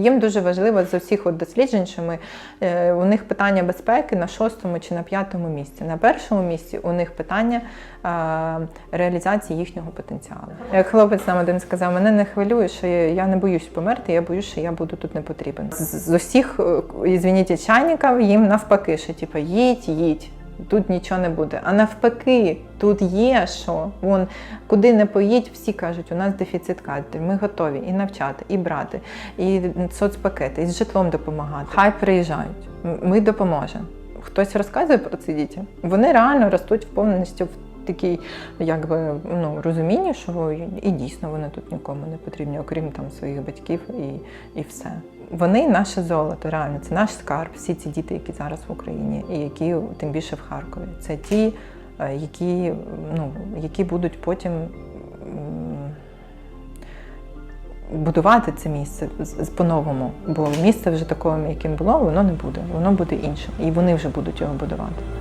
Їм дуже важливо з усіх от досліджень, що ми е, у них питання безпеки на шостому чи на п'ятому місці. На першому місці у них питання реалізації їхнього потенціалу. Як хлопець нам один сказав, мене не хвилює, що я, не боюсь померти, я боюсь, що я буду тут не потрібен. З, з усіх, е, ізвініть, чайників їм навпаки, що типу, їдь, їдь. Тут нічого не буде. А навпаки, тут є що. Вон, куди не поїдь, всі кажуть, у нас дефіцит кадрів. Ми готові і навчати, і брати, і соцпакети, і з житлом допомагати. Хай приїжджають. Ми допоможемо. Хтось розказує про це дітям. Вони реально ростуть повністю в такій, якби ну розумінні, що і дійсно вони тут нікому не потрібні, окрім там своїх батьків і, і все. Вони наше золото, реально, це наш скарб. Всі ці діти, які зараз в Україні, і які тим більше в Харкові. Це ті, е, які, ну, які будуть потім будувати це місце по-новому. Бо місце вже таким, яким було, воно не буде. Воно буде іншим. І вони вже будуть його будувати.